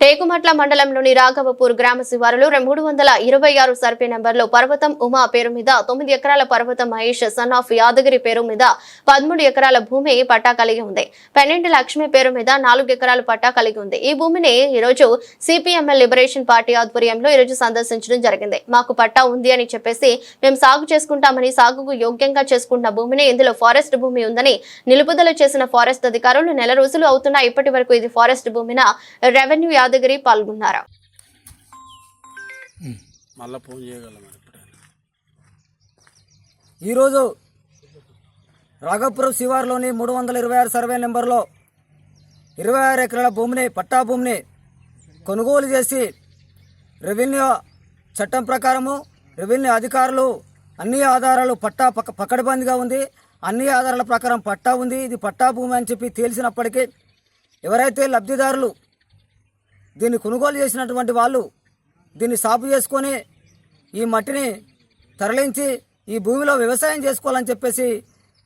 టేకుమట్ల మండలంలోని రాఘవపూర్ గ్రామ శివారులో మూడు వందల ఇరవై ఆరు సర్వే నెంబర్లో పర్వతం ఉమా పేరు మీద తొమ్మిది ఎకరాల పర్వతం మహేష్ సన్ ఆఫ్ యాదగిరి పేరు మీద పదమూడు ఎకరాల భూమి పట్టా కలిగి ఉంది. పెన్నెండు లక్ష్మి పేరు మీద నాలుగు ఎకరాల పట్టా కలిగి ఉంది. ఈ భూమిని ఈ రోజు సిపిఎంఎల్ లిబరేషన్ పార్టీ ఆధ్వర్యంలో ఈ రోజు సందర్శించడం జరిగింది. మాకు పట్టా ఉంది అని చెప్పేసి మేము సాగు చేసుకుంటామని సాగుకు యోగ్యంగా చేసుకుంటున్న భూమిని ఇందులో ఫారెస్ట్ భూమి ఉందని నిలుపుదల చేసిన ఫారెస్ట్ అధికారులు నెల రోజులు అవుతున్నా ఇప్పటి వరకు ఇది ఫారెస్ట్ భూమిన రెవెన్యూ యాదగిరి పాల్గొన్నారు? మళ్ళీ ఫోన్ చేయగలం ఎప్పుడైనా ఈరోజు రాఘపురం శివారులోని మూడు వందల ఇరవై ఆరు సర్వే నెంబర్లో ఇరవై ఆరు ఎకరాల భూమిని పట్టా భూమిని కొనుగోలు చేసి రెవెన్యూ చట్టం ప్రకారము రెవెన్యూ అధికారులు అన్ని ఆధారాలు పట్టా పక్క పకడ్బందీగా ఉంది. అన్ని ఆధారాల ప్రకారం పట్టా ఉంది. ఇది పట్టా భూమి అని చెప్పి తేల్చినప్పటికీ ఎవరైతే లబ్ధిదారులు దీన్ని కొనుగోలు చేసినటువంటి వాళ్ళు దీన్ని సాపు చేసుకొని ఈ మట్టిని తరలించి ఈ భూమిలో వ్యవసాయం చేసుకోవాలని చెప్పేసి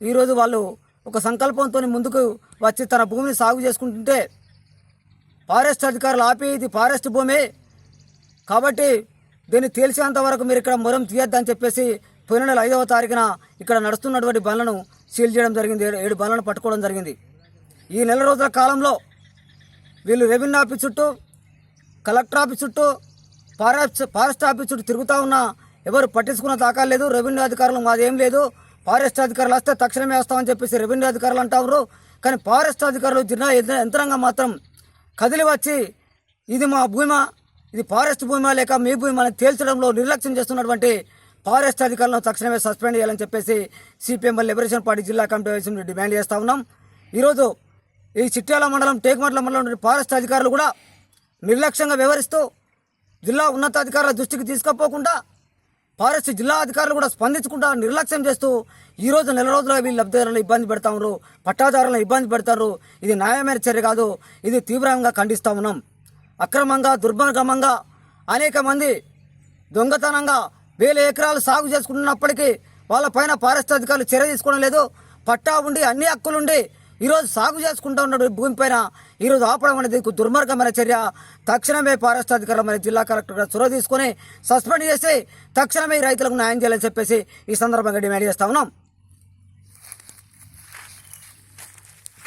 ఈరోజు వాళ్ళు ఒక సంకల్పంతో ముందుకు వచ్చి తన భూమిని సాగు చేసుకుంటుంటే ఫారెస్ట్ అధికారులు ఆపి ఇది ఫారెస్ట్ భూమి కాబట్టి దీన్ని తేల్చేంత వరకు మీరు ఇక్కడ మొరం తీయొద్దని చెప్పేసి పోయిన నెల ఐదవ తారీఖున ఇక్కడ నడుస్తున్నటువంటి బండ్లను సీల్ చేయడం జరిగింది. ఏడు- బండ్లను పట్టుకోవడం జరిగింది. ఈ నెల రోజుల కాలంలో వీళ్ళు రెవెన్యూ ఆఫీస్ చుట్టూ కలెక్టర్ ఆఫీస్ చుట్టూ ఫారెస్ట్ ఫారెస్ట్ ఆఫీస్ చుట్టూ తిరుగుతూ ఉన్నా ఎవరు పట్టించుకున్న దాకా లేదు రెవెన్యూ అధికారులు మాదేం లేదు. ఫారెస్ట్ అధికారులు వస్తే తక్షణమే వస్తామని చెప్పేసి రెవెన్యూ అధికారులు అంటారు. కానీ ఫారెస్ట్ అధికారులు జిల్లా యంత్రాంగం మాత్రం కదిలి వచ్చి ఇది మా భూమా ఇది ఫారెస్ట్ భూమా లేక మీ భూమి అని తేల్చడంలో నిర్లక్ష్యం చేస్తున్నటువంటి ఫారెస్ట్ అధికారులను తక్షణమే సస్పెండ్ చేయాలని చెప్పేసి సిపిఎంఎల్ లిబరేషన్ పార్టీ జిల్లా కమిటీ డిమాండ్ చేస్తూ ఉన్నాం. ఈరోజు ఈ చిట్యాల మండలం టేకుమట్ల మండలం ఫారెస్ట్ అధికారులు కూడా నిర్లక్ష్యంగా వ్యవహరిస్తూ జిల్లా ఉన్నతాధికారుల దృష్టికి తీసుకుపోకుండా ఫారెస్ట్ జిల్లా అధికారులు కూడా స్పందించకుండా నిర్లక్ష్యం చేస్తూ ఈ రోజు నెల రోజులుగా వీళ్ళు లబ్ధిదారులను ఇబ్బంది పెడతారు పట్టాదారులను ఇబ్బంది పెడతారు. ఇది న్యాయమైన చర్య కాదు ఇది తీవ్రంగా ఖండిస్తా ఉన్నాం. అక్రమంగా దుర్మార్గమంగా అనేక మంది దొంగతనంగా వేల ఎకరాలు సాగు చేసుకుంటున్నప్పటికీ వాళ్ళపైన ఫారెస్ట్ అధికారులు చర్య తీసుకోవడం లేదు. పట్టా ఉండి అన్ని హక్కులుండి ఈరోజు సాగు చేసుకుంటూ ఉన్న భూమిపైన ఈరోజు ఆపడం అనేది దుర్మార్గమైన చర్య. తక్షణమే ఫారెస్ట్ అధికారులు మరి జిల్లా కలెక్టర్ గారు చొరవ తీసుకొని సస్పెండ్ చేసి తక్షణమే ఈ రైతులకు న్యాయం చేయాలని చెప్పేసి ఈ సందర్భంగా డిమాండ్ చేస్తా ఉన్నాం.